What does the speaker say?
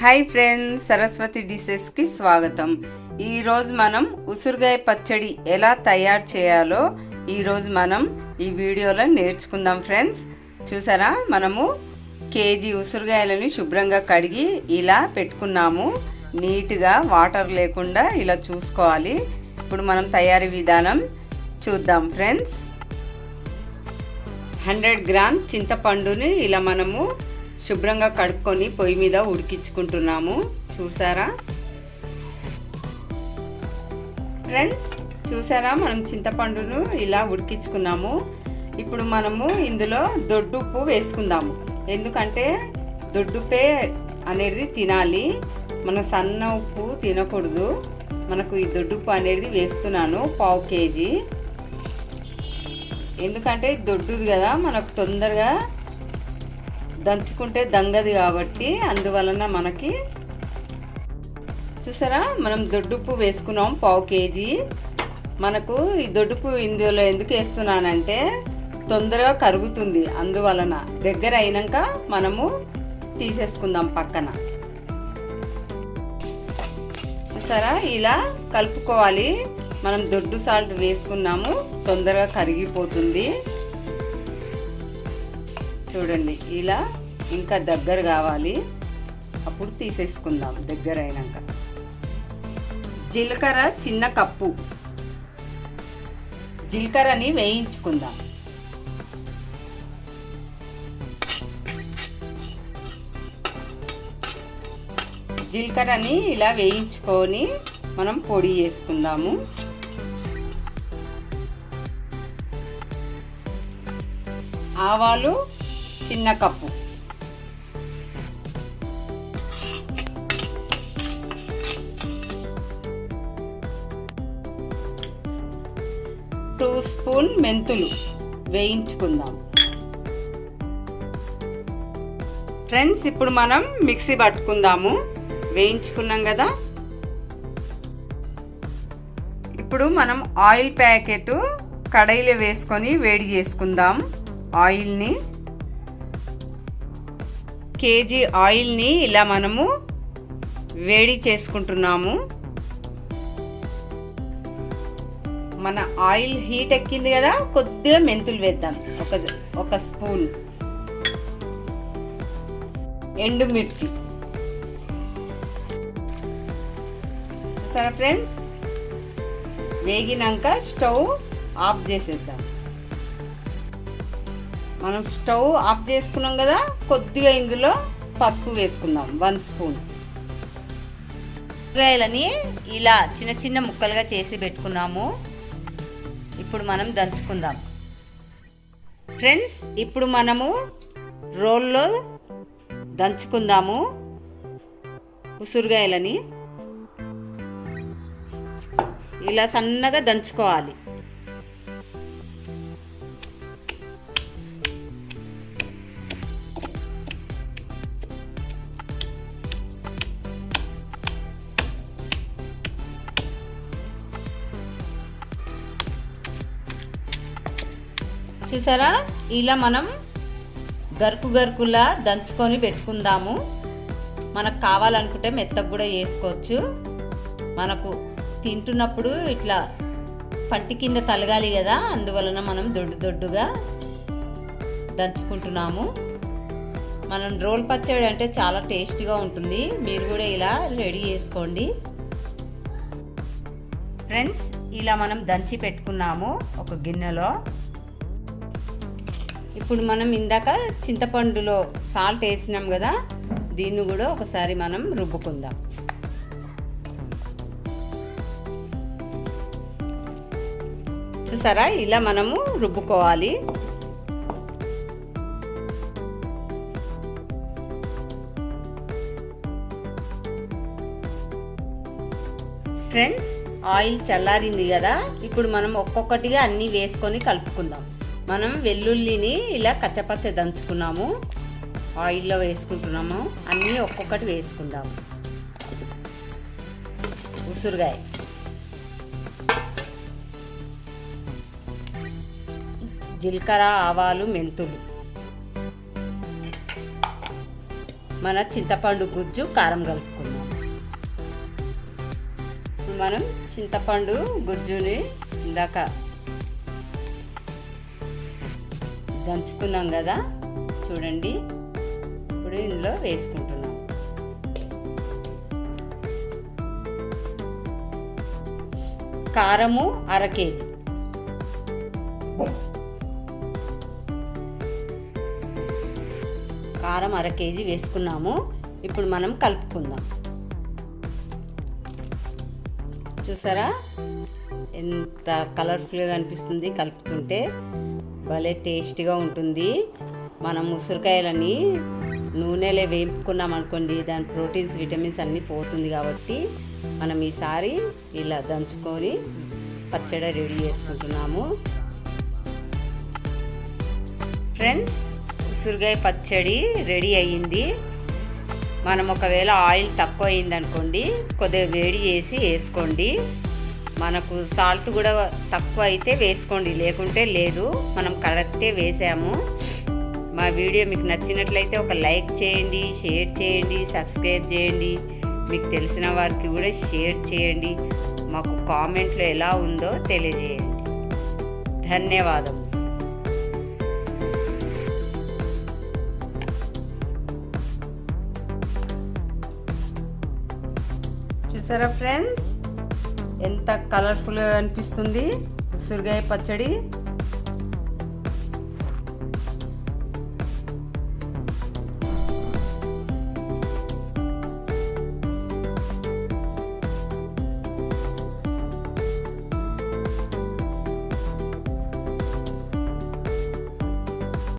Hi friends Saraswati డిషెస్కి స్వాగతం. ఈరోజు మనం ఉసిరిగాయ పచ్చడి ఎలా తయారు చేయాలో ఈరోజు మనం ఈ వీడియోలో నేర్చుకుందాం ఫ్రెండ్స్ చూసారా? మనము కేజీ ఉసిరిగాయలని శుభ్రంగా కడిగి ఇలా పెట్టుకున్నాము. నీట్గా వాటర్ లేకుండా ఇలా చూసుకోవాలి. ఇప్పుడు మనం తయారీ విధానం చూద్దాం ఫ్రెండ్స్ హండ్రెడ్ గ్రామ్ చింతపండుని ఇలా మనము శుభ్రంగా కడుక్కొని పొయ్యి మీద ఉడికించుకుంటున్నాము. చూసారా? ఫ్రెండ్స్ చూసారా? మనం చింతపండును ఇలా ఉడికించుకున్నాము. ఇప్పుడు మనము ఇందులో దొడ్డుప్పు వేసుకుందాము. ఎందుకంటే దొడ్డుపే అనేది తినాలి. మన సన్న ఉప్పు తినకూడదు. మనకు ఈ దొడ్డుప్పు అనేది వేస్తున్నాను పావు కేజీ. ఎందుకంటే దొడ్డుది కదా మనకు తొందరగా దంచుకుంటే దంగది కాబట్టి అందువలన మనకి చూసారా? మనం దొడ్డుప్పు వేసుకున్నాం పావు కేజీ. మనకు ఈ దొడ్డుప్పు ఇందులో ఎందుకు వేస్తున్నానంటే తొందరగా కరుగుతుంది. అందువలన దగ్గర అయినాక మనము తీసేసుకుందాం పక్కన. చూసారా? ఇలా కలుపుకోవాలి. మనం దొడ్డు సాల్ట్ వేసుకున్నాము. తొందరగా కరిగిపోతుంది. చూడండి. ఇలా ఇంకా దగ్గర కావాలి. అప్పుడు తీసేసుకుందాం దగ్గర అయినాక. జీలకర్ర చిన్న కప్పు. జీలకర్రని వేయించుకుందాం. జీలకర్రని ఇలా వేయించుకొని మనం పొడి చేసుకుందాము. ఆవాలు చిన్న కప్పు. స్పూన్ మెంతులు వేయించుకుందాం. ఫ్రెండ్స్ ఇప్పుడు మనం మిక్సీ పట్టుకుందాము. వేయించుకున్నాం కదా? ఇప్పుడు మనం ఆయిల్ ప్యాకెట్ కడాయిలో వేసుకొని వేడి చేసుకుందాం. ఆయిల్ని. కేజీ ఆయిల్ని ఇలా మనము వేడి చేసుకుంటున్నాము. మన ఆయిల్ హీట్ ఎక్కింది కదా కొద్దిగా మెంతులు వేద్దాం. ఒక ఒక స్పూన్. ఎండుమిర్చి చూసారా ఫ్రెండ్స్? వేగినాక స్టవ్ ఆఫ్ చేసేద్దాం. మనం స్టవ్ ఆఫ్ చేసుకున్నాం కదా కొద్దిగా ఇందులో పసుపు వేసుకుందాం. One spoon. కూరగాయలని ఇలా చిన్న చిన్న ముక్కలుగా చేసి పెట్టుకున్నాము. ఇప్పుడు మనం దంచుకుందాం. ఫ్రెండ్స్ ఇప్పుడు మనము రోల్లో దంచుకుందాము. ఉసురుగాయలని. ఇలా సన్నగా దంచుకోవాలి. చూసారా? ఇలా మనం గరుకు గరుకులా దంచుకొని పెట్టుకుందాము. మనకు కావాలనుకుంటే మెత్తగా కూడా వేసుకోవచ్చు. మనకు తింటున్నప్పుడు ఇట్లా పంటి కింద తలగాలి కదా అందువలన మనం దొడ్డు దొడ్డుగా దంచుకుంటున్నాము. మనం రోల్ పచ్చడి అంటే చాలా టేస్టీగా ఉంటుంది. మీరు కూడా ఇలా రెడీ చేసుకోండి. ఫ్రెండ్స్ ఇలా మనం దంచి పెట్టుకున్నాము ఒక గిన్నెలో. ఇప్పుడు మనం ఇందాక చింతపండులో సాల్ట్ వేసినాం కదా దీన్ని కూడా ఒకసారి మనం రుబ్బుకుందాం. చూసారా? ఇలా మనము రుబ్బుకోవాలి. ఫ్రెండ్స్ ఆయిల్ చల్లారింది కదా ఇప్పుడు మనం ఒక్కొక్కటిగా అన్నీ వేసుకొని కలుపుకుందాం. మనం వెల్లుల్లిని ఇలా కచ్చపచ్చ దంచుకున్నాము. ఆయిల్లో వేసుకుంటున్నాము. అన్నీ ఒక్కొక్కటి వేసుకుందాము ఉసురుగాయ. జీలకర్ర ఆవాలు మెంతులు. మన చింతపండు గుజ్జు కారం కలుపుకుందాం. మనం చింతపండు గుజ్జుని ఇందాక దంచుకున్నాం కదా? చూడండి. ఇప్పుడు ఇందులో వేసుకుంటున్నాం. కారము అర కేజీ. కారం అర కేజీ వేసుకున్నాము. ఇప్పుడు మనం కలుపుకుందాం. చూసారా? ఎంత కలర్ఫుల్గా అనిపిస్తుంది కలుపుతుంటే. భలే టేస్టీగా ఉంటుంది. మనం ఉసిరికాయలని నూనెలే వేపుకున్నాం అనుకోండి దాని ప్రోటీన్స్ విటమిన్స్ అన్నీ పోతుంది కాబట్టి మనం ఈసారి ఇలా దంచుకొని పచ్చడి రెడీ చేసుకుంటున్నాము. ఫ్రెండ్స్ ఉసిరికాయ పచ్చడి రెడీ అయ్యింది. మనం ఒకవేళ ఆయిల్ తక్కువ అయింది అనుకోండి కొద్దిగా వేడి చేసి వేసుకోండి. మనకు సాల్ట్ కూడా తక్కువ అయితే వేసుకోండి లేకుంటే లేదు. మనం కరెక్టే వేసాము. మా వీడియో మీకు నచ్చినట్లయితే ఒక లైక్ చేయండి షేర్ చేయండి సబ్స్క్రైబ్ చేయండి. మీకు తెలిసిన వారికి కూడా షేర్ చేయండి. మాకు కామెంట్లో ఎలా ఉందో తెలియజేయండి. ధన్యవాదం. చూసారా ఫ్రెండ్స్? ఎంత కలర్ఫుల్గా అనిపిస్తుంది. ఉసిరికాయ పచ్చడి.